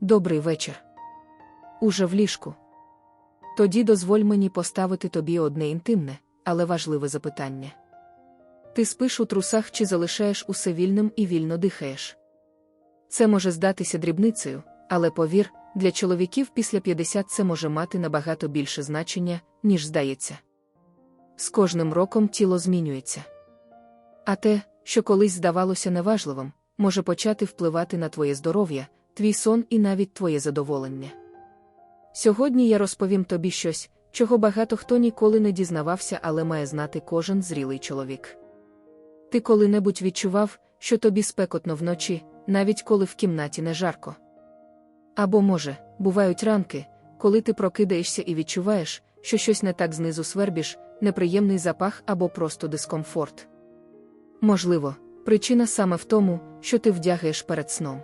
добрий вечір. Уже в ліжку. Тоді дозволь мені поставити тобі одне інтимне, але важливе запитання. Ти спиш у трусах чи залишаєш усе вільним і вільно дихаєш? Це може здатися дрібницею, але повір, для чоловіків після 50 це може мати набагато більше значення, ніж здається. З кожним роком тіло змінюється. А те, що колись здавалося неважливим, може почати впливати на твоє здоров'я, твій сон і навіть твоє задоволення. Сьогодні я розповім тобі щось, чого багато хто ніколи не дізнавався, але має знати кожен зрілий чоловік. Ти коли-небудь відчував, що тобі спекотно вночі, навіть коли в кімнаті не жарко. Або, може, бувають ранки, коли ти прокидаєшся і відчуваєш, що щось не так знизу свербіш, неприємний запах або просто дискомфорт. Можливо, причина саме в тому, що ти вдягаєш перед сном.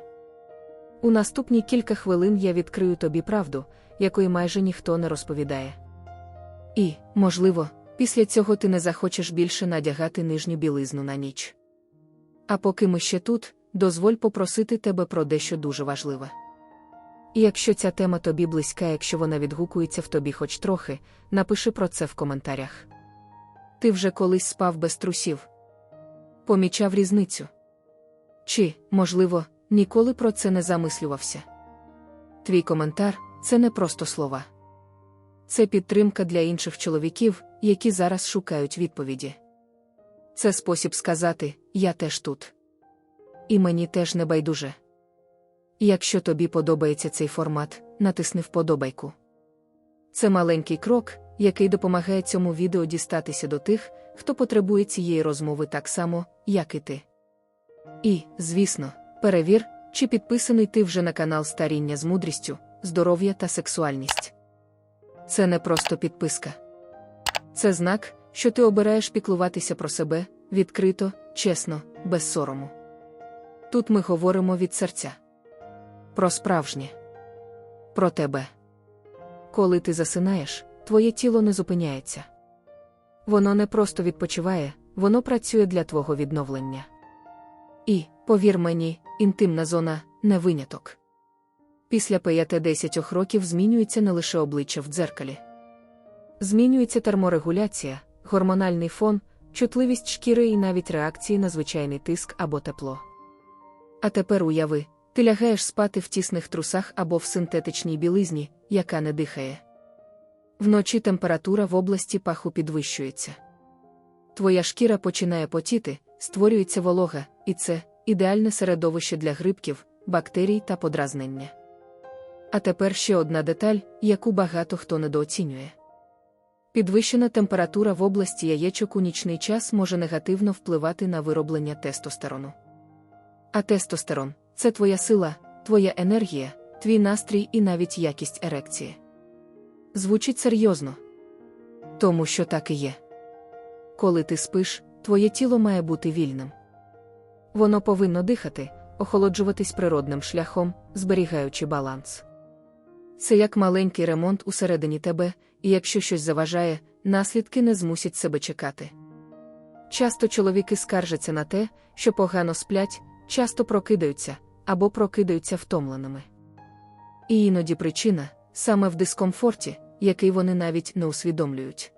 У наступні кілька хвилин я відкрию тобі правду, якої майже ніхто не розповідає. І, можливо, після цього ти не захочеш більше надягати нижню білизну на ніч. А поки ми ще тут, дозволь попросити тебе про дещо дуже важливе. І якщо ця тема тобі близька, якщо вона відгукується в тобі хоч трохи, напиши про це в коментарях. Ти вже колись спав без трусів. Помічав різницю. Чи, можливо, ніколи про це не замислювався. Твій коментар це не просто слова. Це підтримка для інших чоловіків, які зараз шукають відповіді. Це спосіб сказати Я теж тут. І мені теж не байдуже. Якщо тобі подобається цей формат, натисни вподобайку. Це маленький крок, який допомагає цьому відео дістатися до тих, хто потребує цієї розмови так само, як і ти. І, звісно, перевір, чи підписаний ти вже на канал Старіння з мудрістю, здоров'я та сексуальність. Це не просто підписка. Це знак, що ти обираєш піклуватися про себе відкрито, чесно, без сорому. Тут ми говоримо від серця. Про справжнє. Про тебе. Коли ти засинаєш, твоє тіло не зупиняється. Воно не просто відпочиває, воно працює для твого відновлення. І, повір мені, інтимна зона не виняток. Після 5-10 років змінюється не лише обличчя в дзеркалі. Змінюється терморегуляція, гормональний фон, чутливість шкіри і навіть реакції на звичайний тиск або тепло. А тепер уяви, ти лягаєш спати в тісних трусах або в синтетичній білизні, яка не дихає. Вночі температура в області паху підвищується. Твоя шкіра починає потіти, створюється волога, і це ідеальне середовище для грибків, бактерій та подразнення. А тепер ще одна деталь, яку багато хто недооцінює. Підвищена температура в області яєчок у нічний час може негативно впливати на вироблення тестостерону. А тестостерон це твоя сила, твоя енергія, твій настрій і навіть якість ерекції. Звучить серйозно. Тому що так і є. Коли ти спиш, твоє тіло має бути вільним. Воно повинно дихати, охолоджуватись природним шляхом, зберігаючи баланс. Це як маленький ремонт усередині тебе, і якщо щось заважає, наслідки не змусять себе чекати. Часто чоловіки скаржаться на те, що погано сплять, часто прокидаються або прокидаються втомленими. І іноді причина саме в дискомфорті, який вони навіть не усвідомлюють.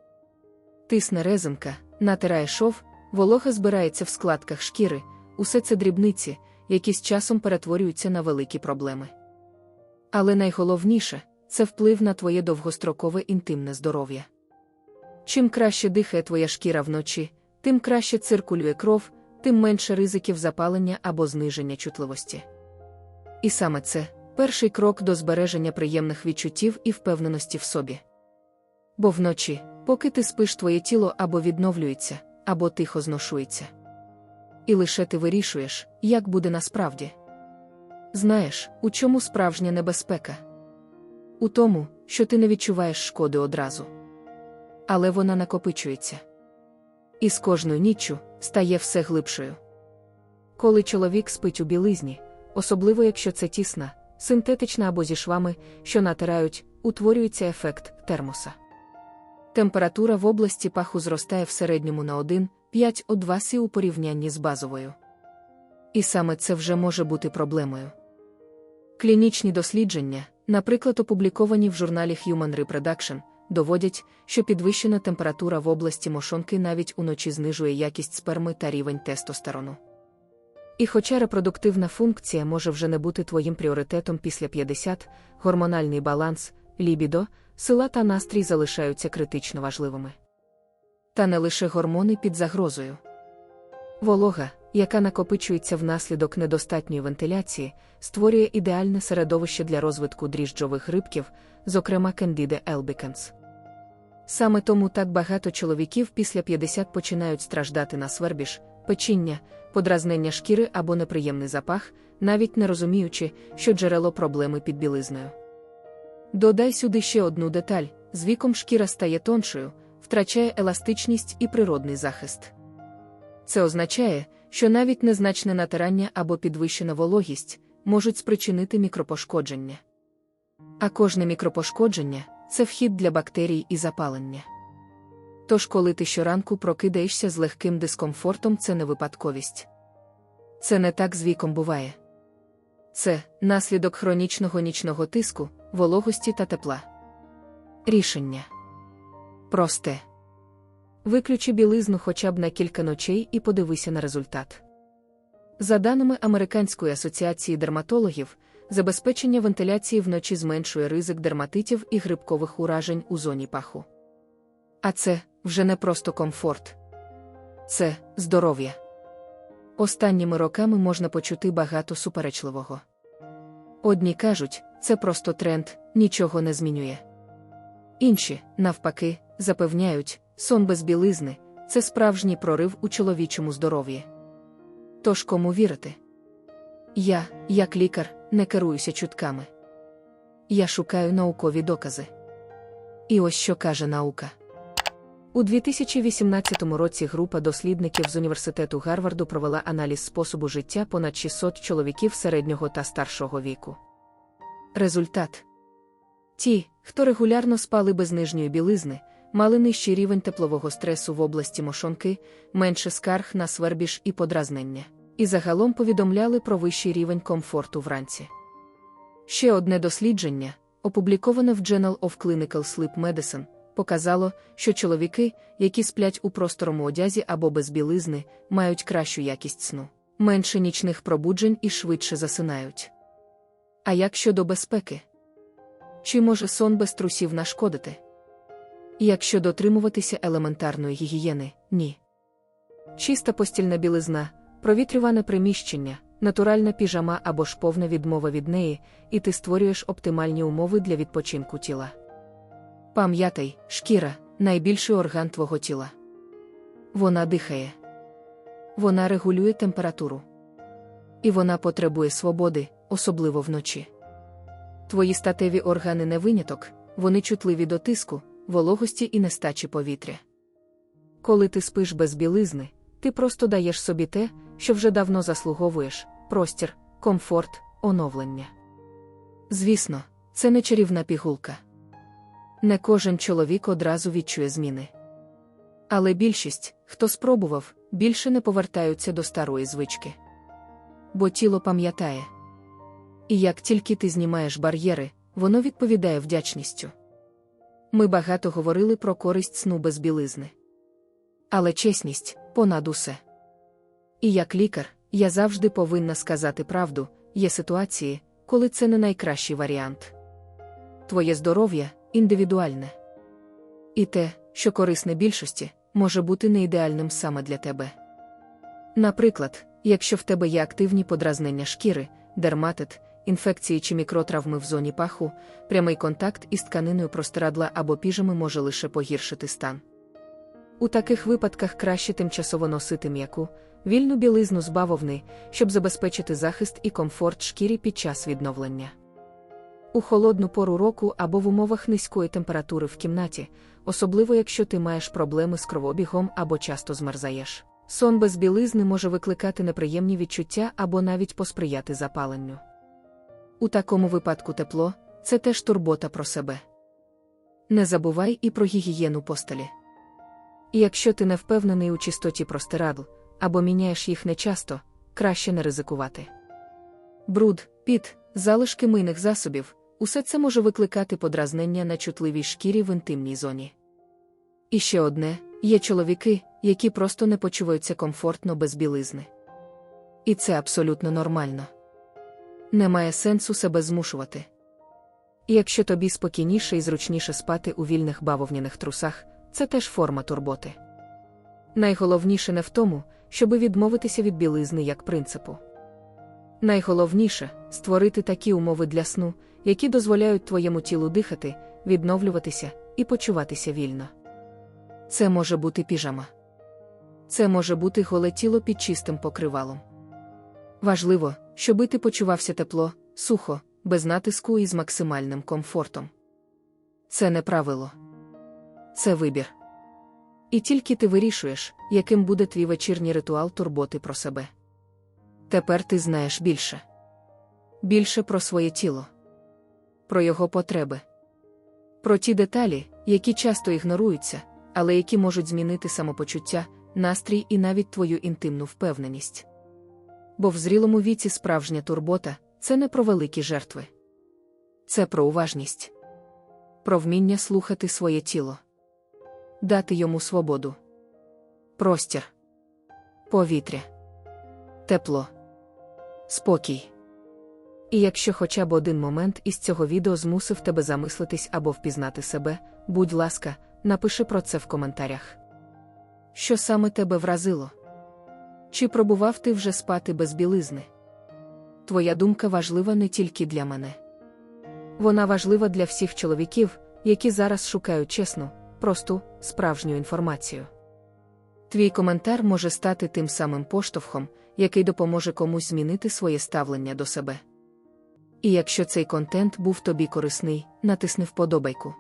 Тисне резинка, натирає шов, волога збирається в складках шкіри, усе це дрібниці, які з часом перетворюються на великі проблеми. Але найголовніше це вплив на твоє довгострокове інтимне здоров'я. Чим краще дихає твоя шкіра вночі, тим краще циркулює кров, тим менше ризиків запалення або зниження чутливості. І саме це перший крок до збереження приємних відчуттів і впевненості в собі. Бо вночі, поки ти спиш, твоє тіло або відновлюється, або тихо зношується. І лише ти вирішуєш, як буде насправді. Знаєш, у чому справжня небезпека? У тому, що ти не відчуваєш шкоди одразу. Але вона накопичується. І з кожною ніччю стає все глибшою. Коли чоловік спить у білизні, особливо якщо це тісна, синтетична або зі швами, що натирають, утворюється ефект термоса. Температура в області паху зростає в середньому на 1-5 о сі у порівнянні з базовою. І саме це вже може бути проблемою. Клінічні дослідження, наприклад, опубліковані в журналі Human Reproduction, доводять, що підвищена температура в області мошонки навіть уночі знижує якість сперми та рівень тестостерону. І хоча репродуктивна функція може вже не бути твоїм пріоритетом після 50, гормональний баланс, лібідо, сила та настрій залишаються критично важливими. Та не лише гормони під загрозою. Волога, яка накопичується внаслідок недостатньої вентиляції, створює ідеальне середовище для розвитку дріжджових грибків, зокрема Candida albicans. Саме тому так багато чоловіків після 50 починають страждати на свербіж, печіння, подразнення шкіри або неприємний запах, навіть не розуміючи, що джерело проблеми під білизною. Додай сюди ще одну деталь: з віком шкіра стає тоншою, втрачає еластичність і природний захист. Це означає, що навіть незначне натирання або підвищена вологість можуть спричинити мікропошкодження. А кожне мікропошкодження це вхід для бактерій і запалення. Тож, коли ти щоранку прокидаєшся з легким дискомфортом, це не випадковість. Це не так з віком буває. Це наслідок хронічного нічного тиску, вологості та тепла. Рішення просте. Виключи білизну хоча б на кілька ночей і подивися на результат. За даними Американської асоціації дерматологів, забезпечення вентиляції вночі зменшує ризик дерматитів і грибкових уражень у зоні паху. А це вже не просто комфорт, це здоров'я. Останніми роками можна почути багато суперечливого. Одні кажуть, це просто тренд, нічого не змінює. Інші, навпаки, запевняють, сон без білизни це справжній прорив у чоловічому здоров'ї. Тож кому вірити? Я, як лікар, не керуюся чутками. Я шукаю наукові докази. І ось що каже наука. У 2018 році група дослідників з університету Гарварду провела аналіз способу життя понад 600 чоловіків середнього та старшого віку. Результат ті, хто регулярно спали без нижньої білизни, мали нижчий рівень теплового стресу в області мошонки, менше скарг на свербіж і подразнення, і загалом повідомляли про вищий рівень комфорту вранці. Ще одне дослідження, опубліковане в Journal of Clinical Sleep Medicine, показало, що чоловіки, які сплять у просторому одязі або без білизни, мають кращу якість сну, менше нічних пробуджень і швидше засинають. А як щодо безпеки? Чи може сон без трусів нашкодити? Якщо дотримуватися елементарної гігієни, ні. Чиста постільна білизна, провітрюване приміщення, натуральна піжама або ж повна відмова від неї, і ти створюєш оптимальні умови для відпочинку тіла. Пам'ятай, шкіра найбільший орган твого тіла. Вона дихає, вона регулює температуру. І вона потребує свободи, особливо вночі. Твої статеві органи не виняток, вони чутливі до тиску, вологості і нестачі повітря. Коли ти спиш без білизни, ти просто даєш собі те, що вже давно заслуговуєш простір, комфорт, оновлення. Звісно, це не чарівна пігулка. Не кожен чоловік одразу відчує зміни. Але більшість, хто спробував, більше не повертаються до старої звички. Бо тіло пам'ятає. І як тільки ти знімаєш бар'єри, воно відповідає вдячністю. Ми багато говорили про користь сну без білизни. Але чесність понад усе. І як лікар, я завжди повинна сказати правду: є ситуації, коли це не найкращий варіант. Твоє здоров'я індивідуальне. І те, що корисне більшості, може бути не ідеальним саме для тебе. Наприклад, якщо в тебе є активні подразнення шкіри, дерматит, інфекції чи мікротравми в зоні паху, прямий контакт із тканиною простирадла або піжами може лише погіршити стан. У таких випадках краще тимчасово носити м'яку, вільну білизну з бавовни, щоб забезпечити захист і комфорт шкірі під час відновлення. У холодну пору року або в умовах низької температури в кімнаті, особливо якщо ти маєш проблеми з кровообігом або часто змерзаєш. Сон без білизни може викликати неприємні відчуття або навіть посприяти запаленню. У такому випадку тепло це теж турбота про себе. Не забувай і про гігієну постелі. Якщо ти не впевнений у чистоті простирадл або міняєш їх нечасто, краще не ризикувати. Бруд, піт, залишки мийних засобів, усе це може викликати подразнення на чутливій шкірі в інтимній зоні. І ще одне є чоловіки, які просто не почуваються комфортно без білизни. І це абсолютно нормально. Немає сенсу себе змушувати. І якщо тобі спокійніше і зручніше спати у вільних бавовняних трусах, це теж форма турботи. Найголовніше не в тому, щоби відмовитися від білизни як принципу. Найголовніше створити такі умови для сну, які дозволяють твоєму тілу дихати, відновлюватися і почуватися вільно. Це може бути піжама. Це може бути голе тіло під чистим покривалом. Важливо, щоби ти почувався тепло, сухо, без натиску і з максимальним комфортом. Це не правило. Це вибір. І тільки ти вирішуєш, яким буде твій вечірній ритуал турботи про себе. Тепер ти знаєш більше. Більше про своє тіло, про його потреби, про ті деталі, які часто ігноруються, але які можуть змінити самопочуття, настрій і навіть твою інтимну впевненість. Бо в зрілому віці справжня турбота це не про великі жертви. Це про уважність, про вміння слухати своє тіло, дати йому свободу, простір, повітря, тепло, спокій. І якщо хоча б один момент із цього відео змусив тебе замислитись або впізнати себе, будь ласка, напиши про це в коментарях. Що саме тебе вразило? Чи пробував ти вже спати без білизни? Твоя думка важлива не тільки для мене. Вона важлива для всіх чоловіків, які зараз шукають чесну, просту, справжню інформацію. Твій коментар може стати тим самим поштовхом, який допоможе комусь змінити своє ставлення до себе. І якщо цей контент був тобі корисний, натисни вподобайку.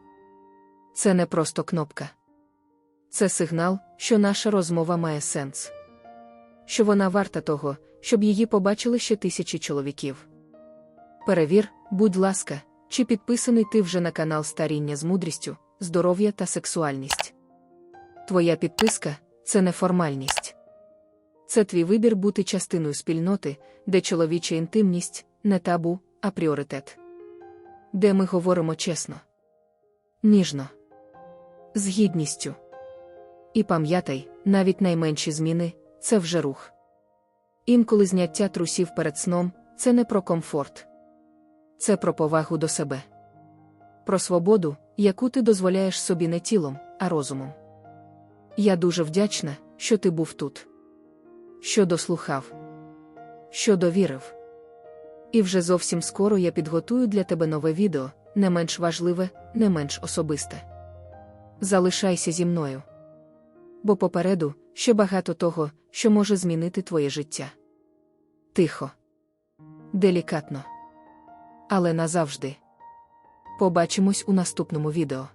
Це не просто кнопка. Це сигнал, що наша розмова має сенс. Що вона варта того, щоб її побачили ще тисячі чоловіків. Перевір, будь ласка, чи підписаний ти вже на канал Старіння з мудрістю, здоров'я та сексуальність. Твоя підписка це не формальність. Це твій вибір бути частиною спільноти, де чоловіча інтимність не табу, а пріоритет. Де ми говоримо чесно, ніжно, з гідністю. І пам'ятай, навіть найменші зміни це вже рух. Інколи зняття трусів перед сном це не про комфорт, це про повагу до себе, про свободу, яку ти дозволяєш собі не тілом, а розумом. Я дуже вдячна, що ти був тут, що дослухав, що довірив. І вже зовсім скоро я підготую для тебе нове відео, не менш важливе, не менш особисте. Залишайся зі мною. Бо попереду ще багато того, що може змінити твоє життя. Тихо, делікатно. Але назавжди. Побачимось у наступному відео.